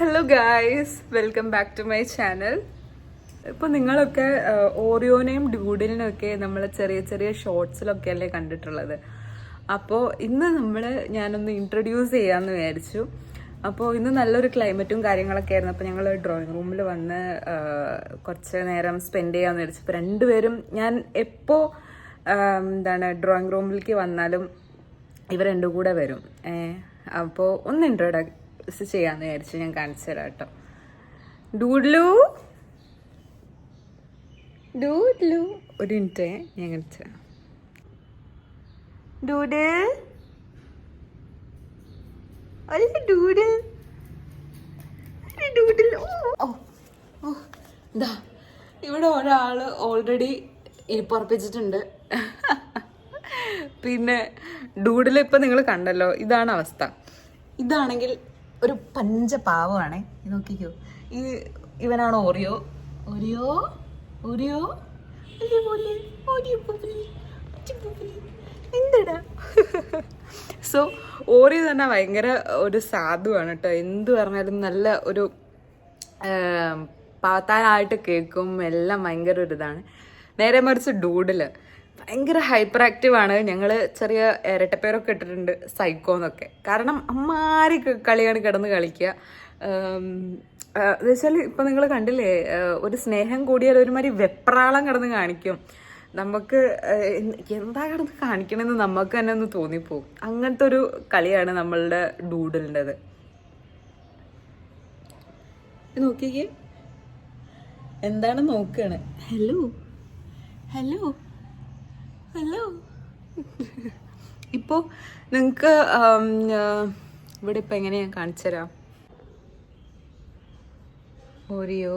Hello guys welcome back to my channel ഇപ്പോൾ നിങ്ങളൊക്കെ ഓറിയോനെയും ഡ്യൂഡിലിനൊക്കെ നമ്മൾ ചെറിയ ചെറിയ ഷോർട്സിലൊക്കെ അല്ലേ കണ്ടിട്ടുള്ളത്? അപ്പോൾ ഇന്ന് നമ്മൾ ഞാനൊന്ന് ഇൻട്രൊഡ്യൂസ് ചെയ്യാമെന്ന് വിചാരിച്ചു. അപ്പോൾ ഇന്ന് നല്ലൊരു ക്ലൈമറ്റും കാര്യങ്ങളൊക്കെ ആയിരുന്നു. അപ്പോൾ ഞങ്ങൾ ഡ്രോയിങ് റൂമിൽ വന്ന് കുറച്ച് നേരം സ്പെൻഡ് ചെയ്യാമെന്ന് വിചാരിച്ചു. അപ്പോൾ രണ്ടുപേരും ഞാൻ എപ്പോൾ എന്താണ് ഡ്രോയിങ് റൂമിലേക്ക് വന്നാലും ഇവർ രണ്ടും കൂടെ വരും. അപ്പോൾ ഒന്ന് ഇൻട്രോഡക്സ് ചെയ്യാന്ന് വിചാരിച്ചു ഞാൻ കാണിച്ചു തരാം കേട്ടോ. ഡൂഡ്ലു? ഡൂഡ്ലു. ഒരു മിനിറ്റ് ഞാൻ കാണിച്ചു തരാം. ഡൂഡിൽ ഓ ഇതാ ഇവിടെ ഒരാൾ ഓൾറെഡി ഇരിപ്പുറപ്പിച്ചിട്ടുണ്ട് പിന്നെ ഡൂഡിൽ ഇപ്പം നിങ്ങൾ കണ്ടല്ലോ ഇതാണ് അവസ്ഥ. ഇതാണെങ്കിൽ ഒരു പഞ്ച പാവമാണേ നോക്കിക്കോ. ഈ ഇവനാണ് ഓറിയോ? ഓറിയോ? ഓറിയോ? എന്തടാ? സോ ഓറിയോ തന്നെ ഭയങ്കര ഒരു സാധുവാണ് കേട്ടോ. എന്ത് പറഞ്ഞാലും നല്ല ഒരു പാത്താനായിട്ട് കേൾക്കും. എല്ലാം ഭയങ്കര ഒരു ഇതാണ്. നേരെ മറിച്ച് ഡൂഡിൽ. ഭയങ്കര ഹൈപ്പർ ആണ്. ഞങ്ങൾ ചെറിയ ഇരട്ടപ്പേരൊക്കെ ഇട്ടിട്ടുണ്ട് സൈക്കോ എന്നൊക്കെ. കാരണം അമ്മാരി കളിയാണ് കിടന്ന് കളിക്കുക എന്നുവെച്ചാൽ ഇപ്പം നിങ്ങൾ കണ്ടില്ലേ ഒരു സ്നേഹം കൂടിയാൽ ഒരുമാതിരി വെപ്രാളം കിടന്ന് കാണിക്കും. നമുക്ക് എന്താ കിടന്ന് കാണിക്കണമെന്ന് നമുക്ക് തന്നെ ഒന്ന് തോന്നിപ്പോവും അങ്ങനത്തെ ഒരു കളിയാണ് നമ്മളുടെ ഡൂഡലിന്റെത്. നോക്കിക്കേ. എന്താണ് നോക്കുകയാണ് ഹലോ ഹലോ ഹലോ. ഇപ്പോൾ നിങ്ങൾക്ക് ഇവിടെ ഇപ്പം എങ്ങനെയാ കാണിച്ചു തരാം? ഓരിയോ?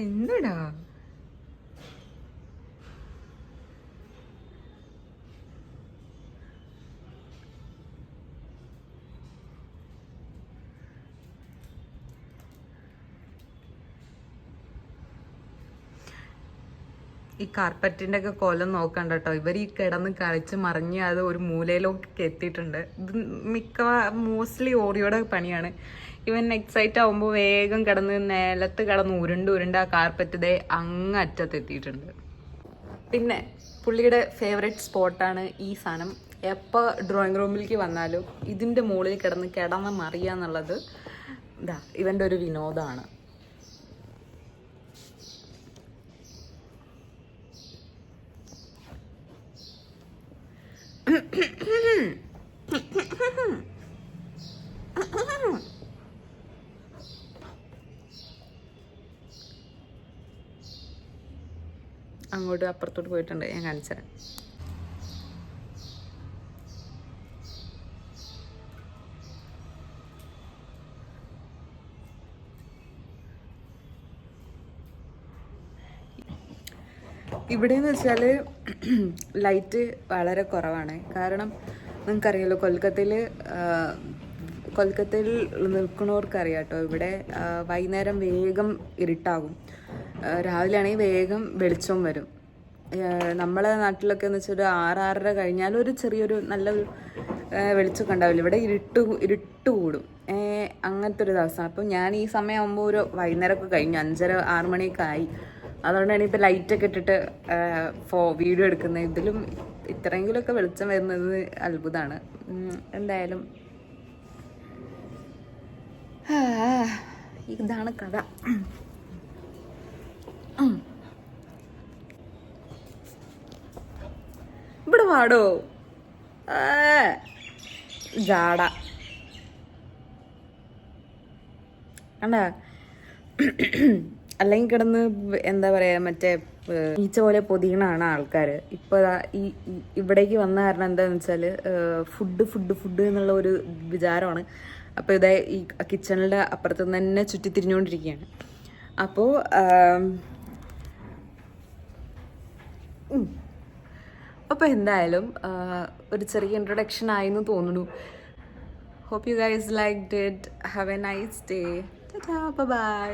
എന്തെടാ? ഈ കാർപ്പറ്റിന്റെ ഒക്കെ കൊലം നോക്കണ്ട കേട്ടോ ഇവർ ഈ കിടന്ന് കളിച്ച് മറിഞ്ഞ് അത് ഒരു മൂലയിലൊക്കെ എത്തിയിട്ടുണ്ട്. ഇത് മിക്ക മോസ്റ്റ്ലി ഓറിയോടെ പണിയാണ്. ഇവൻ എക്സൈറ്റ് ആവുമ്പോൾ വേഗം കിടന്ന് നിലത്ത് കിടന്ന് ഉരുണ്ട് ഉരുണ്ട് ആ കാർപ്പറ്റ് ദേ അങ്ങ് അറ്റത്ത് എത്തിയിട്ടുണ്ട്. പിന്നെ പുള്ളിയുടെ ഫേവറേറ്റ് സ്പോട്ടാണ് ഈ സാധനം. എപ്പോൾ ഡ്രോയിങ് റൂമിലേക്ക് വന്നാലും ഇതിന്റെ മുകളിൽ കിടന്ന് കിടന്ന് മറിയാന്നുള്ളത് ഇതാ ഇവന്റെ ഒരു വിനോദമാണ്. അങ്ങോട്ട് അപ്പുറത്തോട്ട് പോയിട്ടുണ്ട്. ഞാൻ കാണിച്ചു തരാം. ഇവിടെന്ന് വെച്ചാൽ ലൈറ്റ് വളരെ കുറവാണ്. കാരണം നിങ്ങൾക്കറിയാലോ കൊൽക്കത്തയിൽ കൊൽക്കത്തയിൽ നിൽക്കുന്നവർക്കറിയാം കേട്ടോ ഇവിടെ വൈകുന്നേരം വേഗം ഇരുട്ടാകും. രാവിലെ ആണെങ്കിൽ വേഗം വെളിച്ചം വരും. നമ്മളെ നാട്ടിലൊക്കെ എന്ന് വെച്ചാൽ ഒരു ആറ് ആറര കഴിഞ്ഞാൽ ഒരു ചെറിയൊരു നല്ലൊരു വെളിച്ചമൊക്കെ ഉണ്ടാവില്ല? ഇവിടെ ഇരുട്ട് ഇരുട്ട് കൂടും. അങ്ങനത്തെ ഒരു ദിവസം. അപ്പം ഞാൻ ഈ സമയമാകുമ്പോൾ ഒരു വൈകുന്നേരമൊക്കെ കഴിഞ്ഞു. അഞ്ചര ആറ് മണിയൊക്കെ ആയി. അതുകൊണ്ടാണ് ഇപ്പോൾ ലൈറ്റൊക്കെ ഇട്ടിട്ട് ഫോ വീഡിയോ എടുക്കുന്നത് ഇതിലും ഇത്രയെങ്കിലുമൊക്കെ വെളിച്ചം വരുന്നത് അത്ഭുതമാണ്. എന്തായാലും. ഇതാണ് കഥ. ആ, ജാട. കണ്ട അല്ലെങ്കിൽ കിടന്ന് എന്താ പറയാ മറ്റേ ഈച്ച പോലെ പൊതിയണാണ് ആൾക്കാർ ഇപ്പൊ ഈ ഇവിടേക്ക് വന്ന കാരണം എന്താന്ന് വെച്ചാൽ ഫുഡ് ഫുഡ് ഫുഡ് എന്നുള്ള ഒരു വിചാരമാണ്. അപ്പോൾ ഇതേ ഈ കിച്ചണിന്റെ അപ്പുറത്ത് നിന്ന് തന്നെ ചുറ്റി തിരിഞ്ഞുകൊണ്ടിരിക്കുകയാണ് അപ്പോൾ അപ്പോൾ എന്തായാലും ഒരു ചെറിയ ഇൻട്രൊഡക്ഷൻ ആയെന്ന് തോന്നുന്നു. Hope you guys like did have a nice day bye